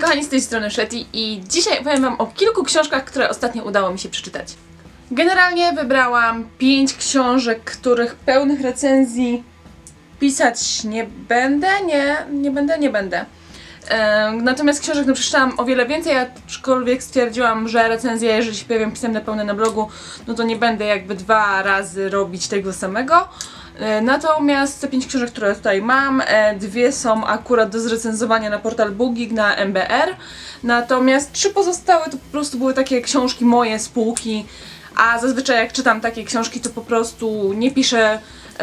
kochani, z tej strony Shetty i dzisiaj opowiem wam o kilku książkach, które ostatnio udało mi się przeczytać. Generalnie wybrałam pięć książek, których pełnych recenzji pisać nie będę, nie, nie będę, nie będę. Natomiast książek no, przeczytałam o wiele więcej, aczkolwiek stwierdziłam, że recenzje, jeżeli się pojawią pisemne pełne na blogu, no to nie będę jakby dwa razy robić tego samego. E, Natomiast te pięć książek, które tutaj mam, e, dwie są akurat do zrecenzowania na portal Bookgeek na MBR, natomiast trzy pozostałe to po prostu były takie książki moje z półki, a zazwyczaj jak czytam takie książki, to po prostu nie piszę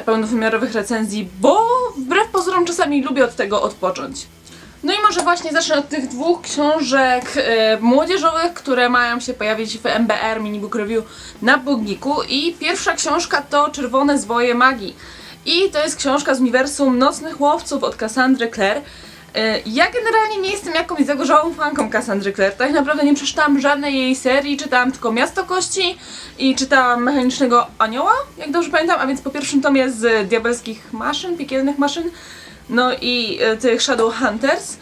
pełnowymiarowych recenzji, bo wbrew pozorom czasami lubię od tego odpocząć. No i może właśnie zacznę od tych dwóch książek e, młodzieżowych, które mają się pojawić w MBR Mini Book Review na Boogiku. I pierwsza książka to Czerwone Zwoje Magii. I to jest książka z uniwersum Nocnych Łowców od Cassandry Clare. E, Ja generalnie nie jestem jakąś zagorzałą fanką Cassandry Clare. Tak naprawdę nie przeczytałam żadnej jej serii, czytałam tylko Miasto Kości i czytałam Mechanicznego Anioła, jak dobrze pamiętam, a więc po pierwszym tomie z Diabelskich Maszyn, Piekielnych Maszyn, no i e, tych Shadow Hunters.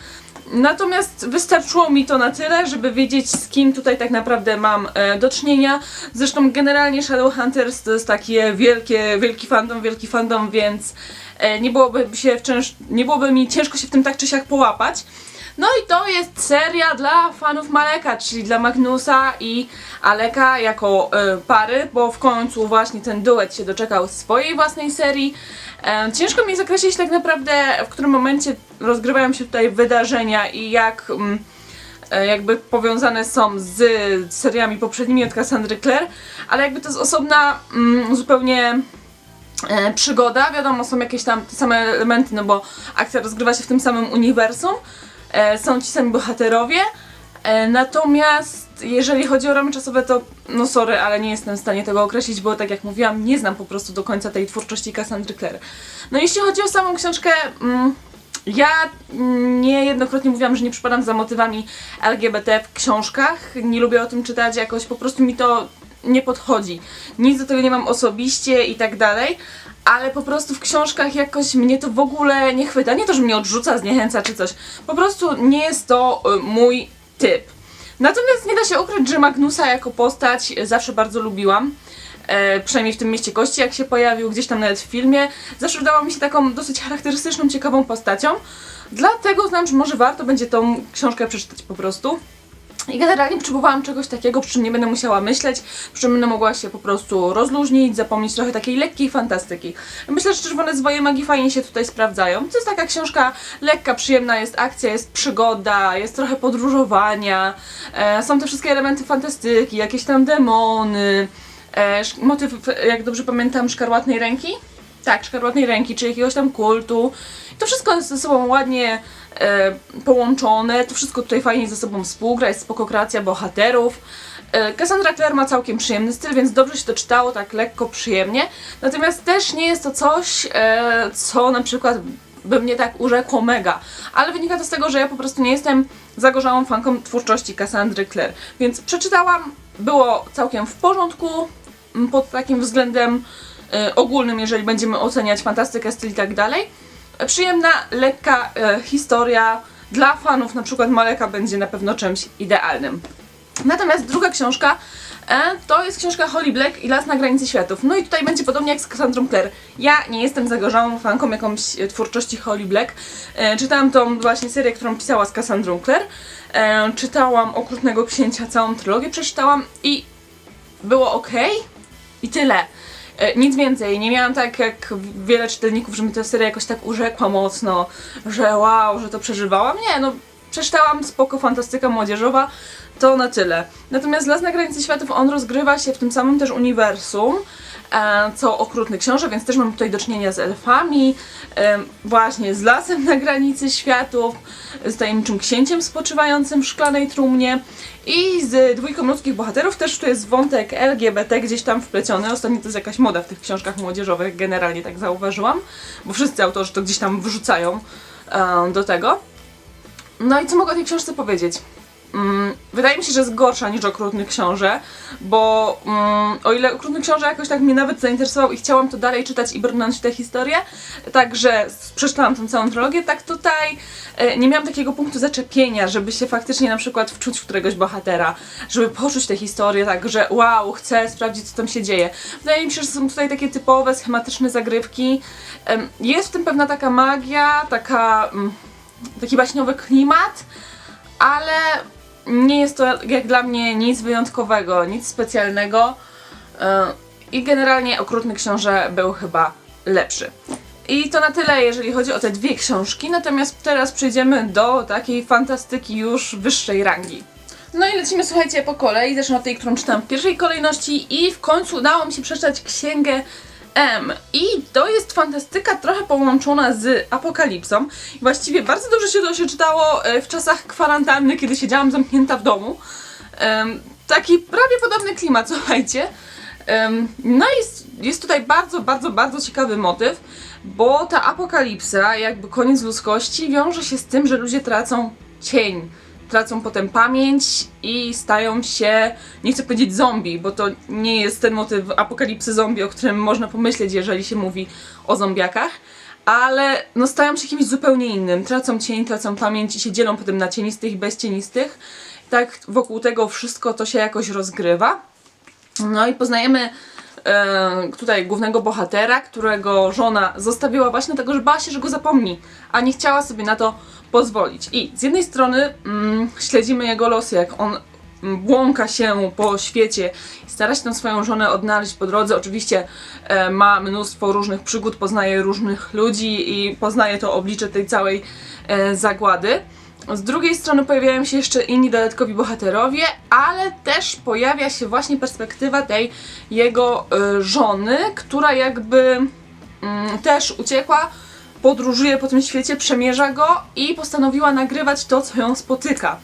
Natomiast wystarczyło mi to na tyle, żeby wiedzieć z kim tutaj tak naprawdę mam e, do czynienia. Zresztą generalnie Shadowhunters to jest takie wielkie, wielki fandom, wielki fandom, więc e, nie byłoby, się wciąż, nie byłoby mi ciężko się w tym tak czy siak połapać. No i to jest seria dla fanów Maleka, czyli dla Magnusa i Aleka jako e, pary, bo w końcu właśnie ten duet się doczekał swojej własnej serii. E, ciężko mi zakreślić tak naprawdę, w którym momencie rozgrywają się tutaj wydarzenia i jak mm, e, jakby powiązane są z seriami poprzednimi od Cassandry Clare, ale jakby to jest osobna mm, zupełnie e, przygoda. Wiadomo, są jakieś tam te same elementy, no bo akcja rozgrywa się w tym samym uniwersum. E, są ci sami bohaterowie. Natomiast jeżeli chodzi o ramy czasowe, to no sorry, ale nie jestem w stanie tego określić, bo tak jak mówiłam, nie znam po prostu do końca tej twórczości Cassandry Clare. No jeśli chodzi o samą książkę, mm, ja niejednokrotnie mówiłam, że nie przypadam za motywami LGBT w książkach, nie lubię o tym czytać, jakoś po prostu mi to nie podchodzi. Nic do tego nie mam osobiście i tak dalej, ale po prostu w książkach jakoś mnie to w ogóle nie chwyta. Nie to, że mnie odrzuca, zniechęca czy coś. Po prostu nie jest to y, mój typ. Natomiast nie da się ukryć, że Magnusa jako postać zawsze bardzo lubiłam. E, przynajmniej w tym mieście kości, jak się pojawił, gdzieś tam nawet w filmie. Zawsze wydawał mi się taką dosyć charakterystyczną, ciekawą postacią. Dlatego znam, że może warto będzie tą książkę przeczytać po prostu. I generalnie potrzebowałam czegoś takiego, przy czym nie będę musiała myśleć, przy czym będę mogła się po prostu rozluźnić, zapomnieć trochę takiej lekkiej fantastyki. Myślę, że Czerwone Zwoje Magii fajnie się tutaj sprawdzają. To jest taka książka lekka, przyjemna, jest akcja, jest przygoda, jest trochę podróżowania, e, są te wszystkie elementy fantastyki, jakieś tam demony, e, motyw, jak dobrze pamiętam, szkarłatnej ręki? Tak, szkarłatnej ręki, czy jakiegoś tam kultu. To wszystko jest ze sobą ładnie e, połączone, to wszystko tutaj fajnie ze sobą współgra, jest spoko kreacja bohaterów. E, Cassandra Clare ma całkiem przyjemny styl, więc dobrze się to czytało, tak lekko, przyjemnie. Natomiast też nie jest to coś, e, co na przykład by mnie tak urzekło mega. Ale wynika to z tego, że ja po prostu nie jestem zagorzałą fanką twórczości Cassandry Clare. Więc przeczytałam, było całkiem w porządku pod takim względem e, ogólnym, jeżeli będziemy oceniać fantastykę, styl i tak dalej. Przyjemna, lekka e, historia dla fanów na przykład Maleka będzie na pewno czymś idealnym. Natomiast druga książka e, to jest książka Holly Black i Las na granicy światów. No i tutaj będzie podobnie jak z Cassandrą Clare. Ja nie jestem zagorzałą fanką jakąś twórczości Holly Black. Czytałam tą właśnie serię, którą pisała z Cassandrą Clare. Czytałam Okrutnego Księcia, całą trylogię przeczytałam i było ok i tyle. E, Nic więcej, nie miałam tak jak wiele czytelników, że mi ta seria jakoś tak urzekła mocno, że wow, że to przeżywałam. Nie, no przeczytałam spoko, fantastyka młodzieżowa, to na tyle. Natomiast Las na granicy światów, on rozgrywa się w tym samym też uniwersum, co Okrutny Książę, więc też mam tutaj do czynienia z elfami, e, właśnie z lasem na granicy światów, z tajemniczym księciem spoczywającym w szklanej trumnie i z dwójką ludzkich bohaterów. Też tu jest wątek LGBT gdzieś tam wpleciony. Ostatnio to jest jakaś moda w tych książkach młodzieżowych, generalnie tak zauważyłam, bo wszyscy autorzy to gdzieś tam wrzucają e, do tego. No i co mogę o tej książce powiedzieć? Mm, wydaje mi się, że jest gorsza niż Okrutny Książę, bo mm, o ile Okrutny Książę jakoś tak mnie nawet zainteresował i chciałam to dalej czytać i brnąć w tę historię, także przeczytałam tę całą trylogię, tak tutaj e, nie miałam takiego punktu zaczepienia, żeby się faktycznie na przykład wczuć w któregoś bohatera, żeby poczuć tę historię tak, że wow, chcę sprawdzić co tam się dzieje. Wydaje mi się, że są tutaj takie typowe, schematyczne zagrywki. Em, Jest w tym pewna taka magia, taka, mm, taki baśniowy klimat, ale nie jest to jak dla mnie nic wyjątkowego, nic specjalnego. E, I generalnie Okrutny Książę był chyba lepszy. I to na tyle, jeżeli chodzi o te dwie książki, natomiast teraz przejdziemy do takiej fantastyki już wyższej rangi. No i lecimy, słuchajcie, po kolei. Zacznę od tej, którą czytam w pierwszej kolejności i w końcu udało mi się przeczytać księgę M. I to jest fantastyka trochę połączona z apokalipsą. Właściwie bardzo dobrze się to się czytało e, w czasach kwarantanny, kiedy siedziałam zamknięta w domu. Taki prawie podobny klimat, słuchajcie. No i jest, jest tutaj bardzo, bardzo, bardzo ciekawy motyw, bo ta apokalipsa, jakby koniec ludzkości, wiąże się z tym, że ludzie tracą cień tracą potem pamięć i stają się, nie chcę powiedzieć zombie, bo to nie jest ten motyw apokalipsy zombie, o którym można pomyśleć, jeżeli się mówi o zombiakach, ale no stają się kimś zupełnie innym. Tracą cień, tracą pamięć i się dzielą potem na cienistych i bezcienistych. Tak wokół tego wszystko to się jakoś rozgrywa. No i poznajemy e, tutaj głównego bohatera, którego żona zostawiła właśnie dlatego, że bała się, że go zapomni, a nie chciała sobie na to pozwolić. I z jednej strony mm, śledzimy jego losy, jak on mm, błąka się po świecie stara się tę swoją żonę odnaleźć po drodze. Oczywiście e, ma mnóstwo różnych przygód, poznaje różnych ludzi i poznaje to oblicze tej całej e, zagłady. Z drugiej strony pojawiają się jeszcze inni dodatkowi bohaterowie, ale też pojawia się właśnie perspektywa tej jego y, żony, która jakby mm, też uciekła, podróżuje po tym świecie, przemierza go i postanowiła nagrywać to, co ją spotyka.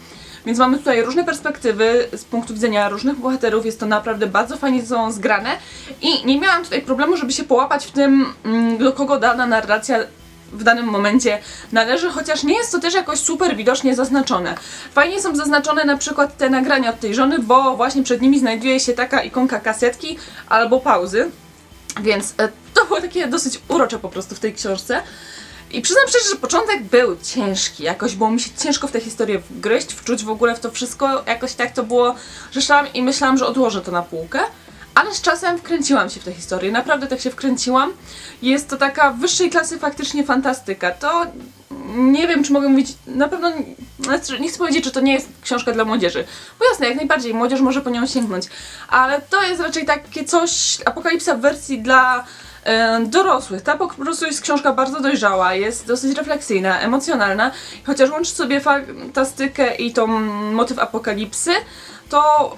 Więc mamy tutaj różne perspektywy z punktu widzenia różnych bohaterów, jest to naprawdę bardzo fajnie sobą zgrane i nie miałam tutaj problemu, żeby się połapać w tym, mm, do kogo dana narracja w danym momencie należy, chociaż nie jest to też jakoś super widocznie zaznaczone. Fajnie są zaznaczone na przykład te nagrania od tej żony, bo właśnie przed nimi znajduje się taka ikonka kasetki albo pauzy, więc e, to było takie dosyć urocze po prostu w tej książce. I przyznam szczerze, że początek był ciężki, jakoś było mi się ciężko w tę historię wgryźć, wczuć w ogóle w to wszystko, jakoś tak to było, że szłam i myślałam, że odłożę to na półkę. Ale z czasem wkręciłam się w tę historię, naprawdę tak się wkręciłam. Jest to taka wyższej klasy faktycznie fantastyka. To nie wiem, czy mogę mówić, na pewno znaczy, nie chcę powiedzieć, że to nie jest książka dla młodzieży. Bo jasne, jak najbardziej, młodzież może po nią sięgnąć. Ale to jest raczej takie coś, apokalipsa w wersji dla e, dorosłych. Ta po prostu jest książka bardzo dojrzała, jest dosyć refleksyjna, emocjonalna. Chociaż łączy sobie fantastykę i tą motyw apokalipsy, to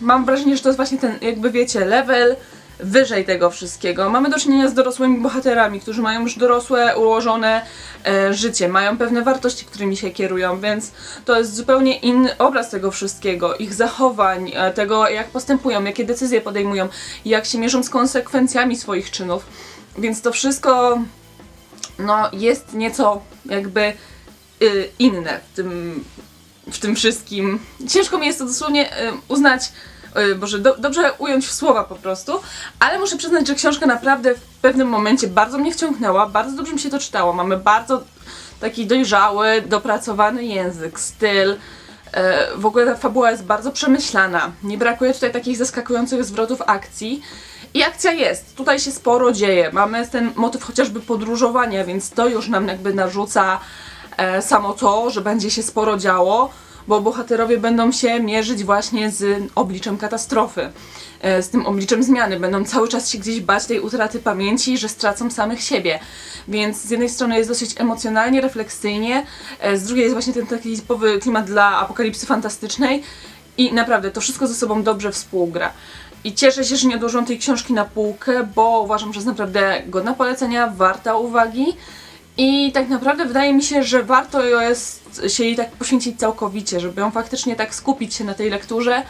mam wrażenie, że to jest właśnie ten, jakby wiecie, level wyżej tego wszystkiego. Mamy do czynienia z dorosłymi bohaterami, którzy mają już dorosłe, ułożone e, życie, mają pewne wartości, którymi się kierują, więc to jest zupełnie inny obraz tego wszystkiego, ich zachowań, e, tego jak postępują, jakie decyzje podejmują, jak się mierzą z konsekwencjami swoich czynów. Więc to wszystko no, jest nieco jakby y, inne w tym, w tym wszystkim. Ciężko mi jest to dosłownie y, uznać, y, boże, do, dobrze ująć w słowa po prostu, ale muszę przyznać, że książka naprawdę w pewnym momencie bardzo mnie wciągnęła, bardzo dobrze mi się to czytało. Mamy bardzo taki dojrzały, dopracowany język, styl. E, W ogóle ta fabuła jest bardzo przemyślana. Nie brakuje tutaj takich zaskakujących zwrotów akcji. I akcja jest. Tutaj się sporo dzieje. Mamy ten motyw chociażby podróżowania, więc to już nam jakby narzuca samo to, że będzie się sporo działo, bo bohaterowie będą się mierzyć właśnie z obliczem katastrofy, e, z tym obliczem zmiany. Będą cały czas się gdzieś bać tej utraty pamięci, że stracą samych siebie. Więc z jednej strony jest dosyć emocjonalnie, refleksyjnie, e, z drugiej jest właśnie ten taki typowy klimat dla apokalipsy fantastycznej i naprawdę to wszystko ze sobą dobrze współgra. I cieszę się, że nie odłożyłam tej książki na półkę, bo uważam, że jest naprawdę godna polecenia, warta uwagi. I tak naprawdę wydaje mi się, że warto jest się jej tak poświęcić całkowicie, żeby ją faktycznie tak skupić się na tej lekturze.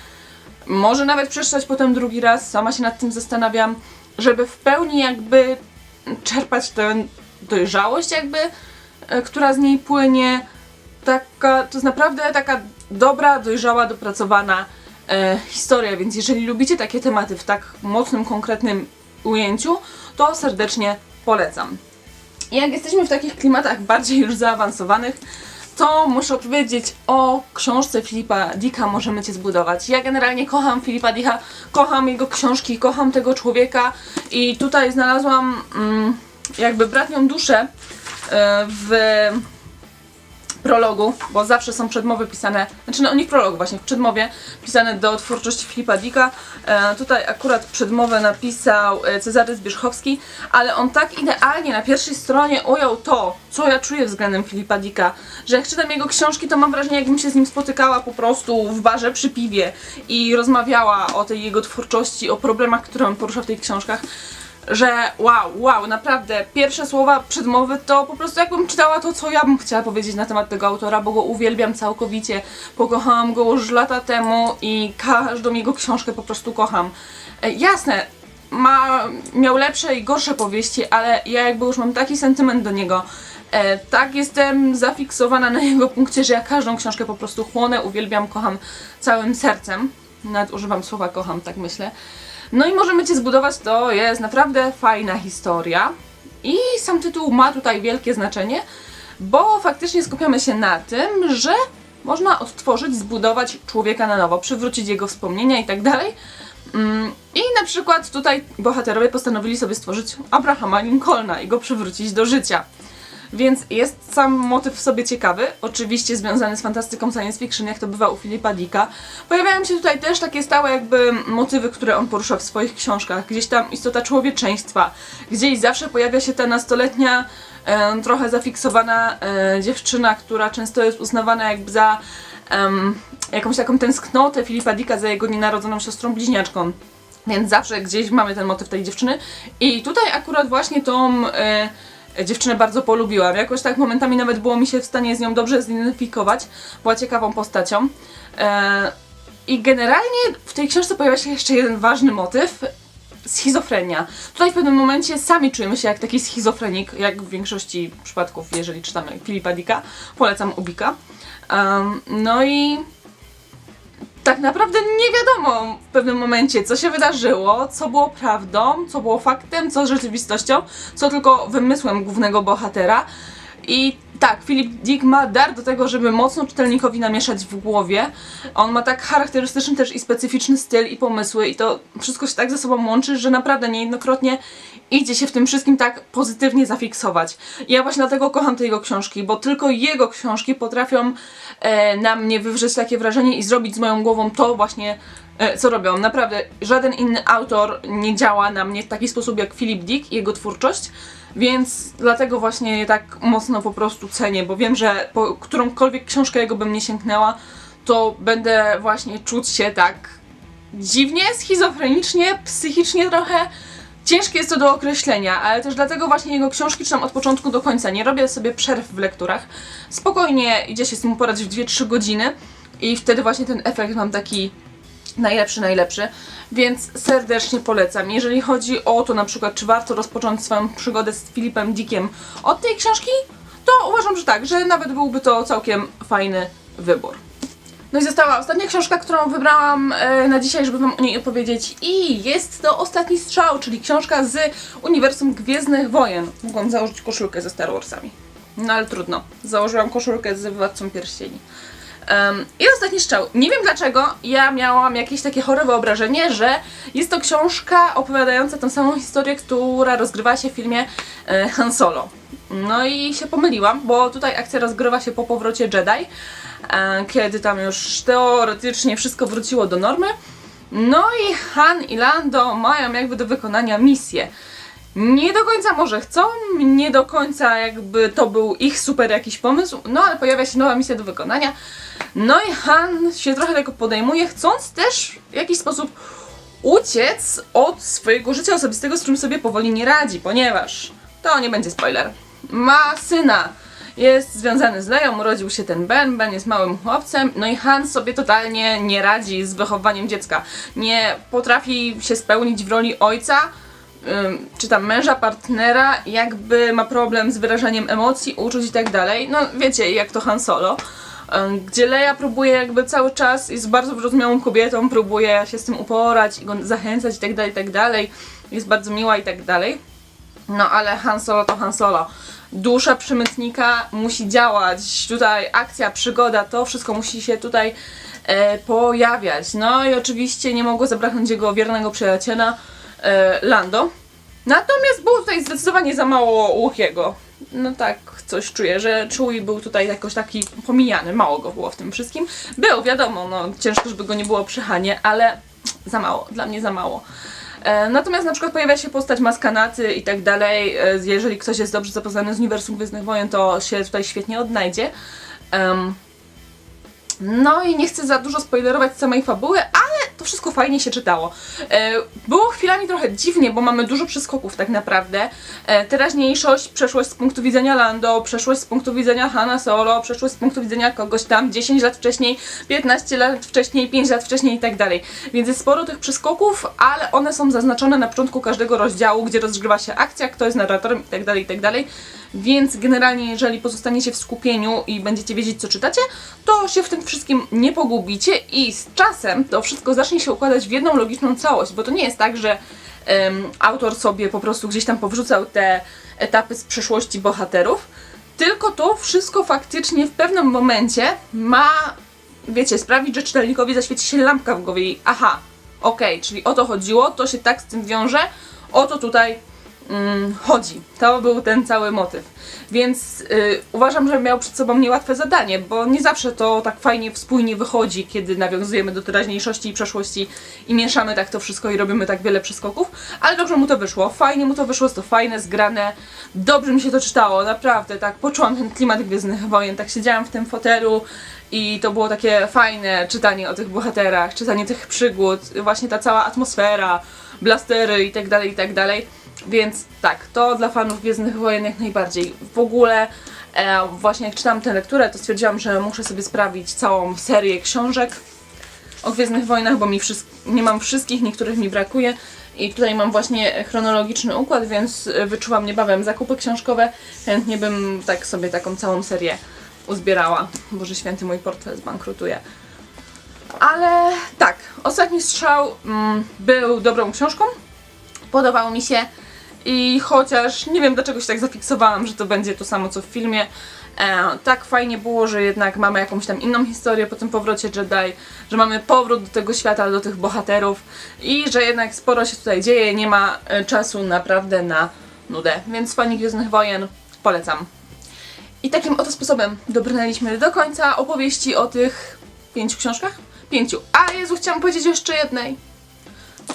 Może nawet przeczytać potem drugi raz, sama się nad tym zastanawiam, żeby w pełni jakby czerpać tę dojrzałość jakby, e, która z niej płynie. taka, to jest naprawdę taka dobra, dojrzała, dopracowana e, historia, więc jeżeli lubicie takie tematy w tak mocnym, konkretnym ujęciu, to serdecznie polecam. Jak jesteśmy w takich klimatach bardziej już zaawansowanych, to muszę opowiedzieć o książce Filipa Dicka Możemy Cię zbudować. Ja generalnie kocham Filipa Dicka, kocham jego książki, kocham tego człowieka i tutaj znalazłam mm, jakby bratnią duszę e, w prologu, bo zawsze są przedmowy pisane, znaczy no nie w prologu właśnie, w przedmowie pisane do twórczości Filipa Dicka. E, tutaj akurat przedmowę napisał e, Cezary Zbierzchowski, ale on tak idealnie na pierwszej stronie ujął to, co ja czuję względem Filipa Dicka, że jak czytam jego książki, to mam wrażenie, jakbym się z nim spotykała po prostu w barze przy piwie i rozmawiała o tej jego twórczości, o problemach, które on porusza w tych książkach że wow, wow, naprawdę pierwsze słowa przedmowy to po prostu jakbym czytała to, co ja bym chciała powiedzieć na temat tego autora, bo go uwielbiam całkowicie, pokochałam go już lata temu i każdą jego książkę po prostu kocham. E, jasne, ma, miał lepsze i gorsze powieści, ale ja jakby już mam taki sentyment do niego. E, tak jestem zafiksowana na jego punkcie, że ja każdą książkę po prostu chłonę, uwielbiam, kocham całym sercem. Nawet używam słowa kocham, tak myślę. No i możemy Cię zbudować, to jest naprawdę fajna historia. I sam tytuł ma tutaj wielkie znaczenie, bo faktycznie skupiamy się na tym, że można odtworzyć, zbudować człowieka na nowo, przywrócić jego wspomnienia i tak. Mm, I na przykład tutaj bohaterowie postanowili sobie stworzyć Abrahama Lincolna i go przywrócić do życia. Więc jest sam motyw w sobie ciekawy, oczywiście związany z fantastyką science fiction, jak to bywa u Filipa Dicka. Pojawiają się tutaj też takie stałe jakby motywy, które on porusza w swoich książkach. Gdzieś tam istota człowieczeństwa, gdzieś zawsze pojawia się ta nastoletnia, trochę zafiksowana e, dziewczyna, która często jest uznawana jakby za jakąś taką tęsknotę Filipa Dicka za jego nienarodzoną siostrą bliźniaczką. Więc zawsze gdzieś mamy ten motyw tej dziewczyny. I tutaj akurat właśnie tą e, dziewczynę bardzo polubiłam. Jakoś tak momentami nawet było mi się w stanie z nią dobrze zidentyfikować. Była ciekawą postacią. E, I generalnie w tej książce pojawia się jeszcze jeden ważny motyw. Schizofrenia. Tutaj w pewnym momencie sami czujemy się jak taki schizofrenik, jak w większości przypadków, jeżeli czytamy Filipa Dicka. Polecam Ubika. Em, no i tak naprawdę nie wiadomo w pewnym momencie, co się wydarzyło, co było prawdą, co było faktem, co rzeczywistością, co tylko wymysłem głównego bohatera. I tak, Philip Dick ma dar do tego, żeby mocno czytelnikowi namieszać w głowie. On ma tak charakterystyczny też i specyficzny styl i pomysły i to wszystko się tak ze sobą łączy, że naprawdę niejednokrotnie idzie się w tym wszystkim tak pozytywnie zafiksować. I ja właśnie dlatego kocham te jego książki, bo tylko jego książki potrafią e, na mnie wywrzeć takie wrażenie i zrobić z moją głową to właśnie, e, co robią. Naprawdę, żaden inny autor nie działa na mnie w taki sposób jak Philip Dick i jego twórczość. Więc dlatego właśnie je tak mocno po prostu cenię, bo wiem, że po którąkolwiek książkę jego bym nie sięgnęła, to będę właśnie czuć się tak dziwnie, schizofrenicznie, psychicznie trochę. Ciężkie jest to do określenia, ale też dlatego właśnie jego książki czytam od początku do końca. Nie robię sobie przerw w lekturach. Spokojnie idzie się z tym porać w 2-3 godziny i wtedy właśnie ten efekt mam taki najlepszy, najlepszy, więc serdecznie polecam. Jeżeli chodzi o to na przykład, czy warto rozpocząć swoją przygodę z Filipem Dickiem od tej książki, to uważam, że tak, że nawet byłby to całkiem fajny wybór. No i została ostatnia książka, którą wybrałam e, na dzisiaj, żeby Wam o niej opowiedzieć i jest to Ostatni Strzał, czyli książka z Uniwersum Gwiezdnych Wojen. Mogłam założyć koszulkę ze Star Warsami. No ale trudno. Założyłam koszulkę z Władcą Pierścieni. Um, I ostatni strzał. Nie wiem dlaczego ja miałam jakieś takie chore wyobrażenie, że jest to książka opowiadająca tą samą historię, która rozgrywa się w filmie e, Han Solo. No i się pomyliłam, bo tutaj akcja rozgrywa się po powrocie Jedi, e, kiedy tam już teoretycznie wszystko wróciło do normy. No i Han i Lando mają jakby do wykonania misję. Nie do końca może chcą, nie do końca jakby to był ich super jakiś pomysł, no ale pojawia się nowa misja do wykonania. No i Han się trochę tego podejmuje, chcąc też w jakiś sposób uciec od swojego życia osobistego, z którym sobie powoli nie radzi, ponieważ to nie będzie spoiler. Ma syna, jest związany z Leją, urodził się ten Ben, Ben jest małym chłopcem, no i Han sobie totalnie nie radzi z wychowaniem dziecka. Nie potrafi się spełnić w roli ojca, czy tam męża, partnera, jakby ma problem z wyrażaniem emocji, uczuć i tak dalej. No wiecie, jak to Han Solo. Gdzie Leia próbuje jakby cały czas, jest bardzo wyrozumiałą kobietą, próbuje się z tym uporać i go zachęcać i tak dalej, i tak. Jest bardzo miła i tak. No ale Han Solo to Han Solo. Dusza przemytnika musi działać. Tutaj akcja, przygoda, to wszystko musi się tutaj e, pojawiać. No i oczywiście nie mogło zabraknąć jego wiernego przyjaciela e, Lando. Natomiast było tutaj zdecydowanie za mało Łukiego. No tak, coś czuję, że Chewie był tutaj jakoś taki pomijany, mało go było w tym wszystkim. Był, wiadomo, no ciężko, żeby go nie było przy Hanie, ale za mało, dla mnie za mało. E, Natomiast na przykład pojawia się postać maskanaty i tak dalej. E, Jeżeli ktoś jest dobrze zapoznany z uniwersum Gwiezdnych Wojen, to się tutaj świetnie odnajdzie. Em, no i nie chcę za dużo spoilerować samej fabuły, ale to wszystko fajnie się czytało. E, Było chwilami trochę dziwnie, bo mamy dużo przeskoków tak naprawdę. E, Teraźniejszość, przeszłość z punktu widzenia Lando, przeszłość z punktu widzenia Hanna Solo, przeszłość z punktu widzenia kogoś tam 10 lat wcześniej, 15 lat wcześniej, 5 lat wcześniej i tak dalej. Więc jest sporo tych przeskoków, ale one są zaznaczone na początku każdego rozdziału, gdzie rozgrywa się akcja, kto jest narratorem i tak dalej, i tak dalej. Więc generalnie, jeżeli pozostaniecie w skupieniu i będziecie wiedzieć, co czytacie, to się w tym wszystkim nie pogubicie i z czasem to wszystko zacznie się układać w jedną logiczną całość, bo to nie jest tak, że em, autor sobie po prostu gdzieś tam powrzucał te etapy z przeszłości bohaterów, tylko to wszystko faktycznie w pewnym momencie ma, wiecie, sprawić, że czytelnikowi zaświeci się lampka w głowie i aha, okej, czyli o to chodziło, to się tak z tym wiąże, o to tutaj chodzi. To był ten cały motyw. Więc y, uważam, że miał przed sobą niełatwe zadanie, bo nie zawsze to tak fajnie, spójnie wychodzi, kiedy nawiązujemy do teraźniejszości i przeszłości i mieszamy tak to wszystko i robimy tak wiele przeskoków, ale dobrze mu to wyszło. Fajnie mu to wyszło, jest to fajne, zgrane. Dobrze mi się to czytało, naprawdę, tak. Poczułam ten klimat Gwiezdnych Wojen, tak siedziałam w tym fotelu i to było takie fajne czytanie o tych bohaterach, czytanie tych przygód, właśnie ta cała atmosfera, blastery i tak dalej, i tak dalej. Więc tak, to dla fanów Gwiezdnych Wojen jak najbardziej. W ogóle e, właśnie jak czytałam tę lekturę, to stwierdziłam, że muszę sobie sprawić całą serię książek o Gwiezdnych Wojnach, bo mi nie mam wszystkich, niektórych mi brakuje. I tutaj mam właśnie chronologiczny układ, więc wyczułam niebawem zakupy książkowe. Chętnie bym tak sobie taką całą serię uzbierała. Boże święty, mój portfel zbankrutuje. Ale tak, ostatni strzał mm, był dobrą książką. Podobał mi się i chociaż nie wiem dlaczego się tak zafiksowałam, że to będzie to samo co w filmie, e, tak fajnie było, że jednak mamy jakąś tam inną historię po tym powrocie Jedi, że mamy powrót do tego świata, do tych bohaterów i że jednak sporo się tutaj dzieje, nie ma e, czasu naprawdę na nudę. Więc fani Gwiezdnych Wojen polecam. I takim oto sposobem dobrnęliśmy do końca opowieści o tych pięciu książkach? Pięciu. A Jezu, chciałam powiedzieć jeszcze jednej.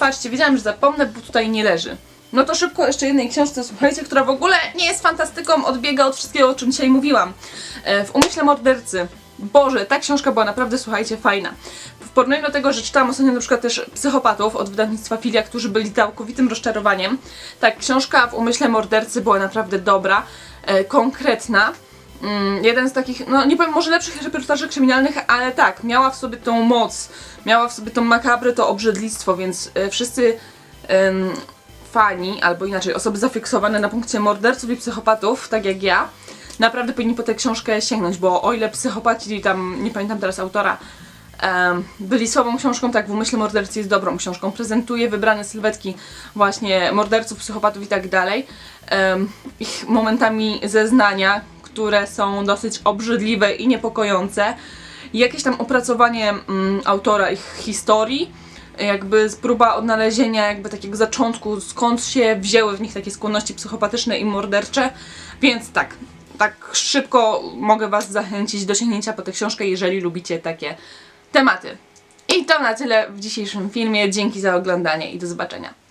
Patrzcie, wiedziałam, że zapomnę, bo tutaj nie leży. No to szybko jeszcze jednej książce, słuchajcie, która w ogóle nie jest fantastyką, odbiega od wszystkiego, o czym dzisiaj mówiłam. E, W umyśle mordercy. Boże, ta książka była naprawdę, słuchajcie, fajna. W porównaniu do tego, że czytałam ostatnio na przykład też psychopatów od wydawnictwa Filia, którzy byli całkowitym rozczarowaniem, tak, książka w umyśle mordercy była naprawdę dobra, e, konkretna. Mm, jeden z takich, no nie powiem może lepszych reportaży kryminalnych, ale tak, miała w sobie tą moc, miała w sobie tą makabrę, to obrzydlistwo, więc e, wszyscy fani, albo inaczej osoby zafiksowane na punkcie morderców i psychopatów, tak jak ja, naprawdę powinni po tę książkę sięgnąć, bo o ile psychopaci, tam nie pamiętam teraz autora, byli słabą książką, tak w umyśle mordercy jest dobrą książką. Prezentuje wybrane sylwetki właśnie morderców, psychopatów i tak dalej. Ich momentami zeznania, które są dosyć obrzydliwe i niepokojące. Jakieś tam opracowanie mm, autora ich historii, jakby próba odnalezienia jakby takiego zaczątku, skąd się wzięły w nich takie skłonności psychopatyczne i mordercze. Więc tak, tak szybko mogę Was zachęcić do sięgnięcia po tę książkę, jeżeli lubicie takie tematy. I to na tyle w dzisiejszym filmie. Dzięki za oglądanie i do zobaczenia.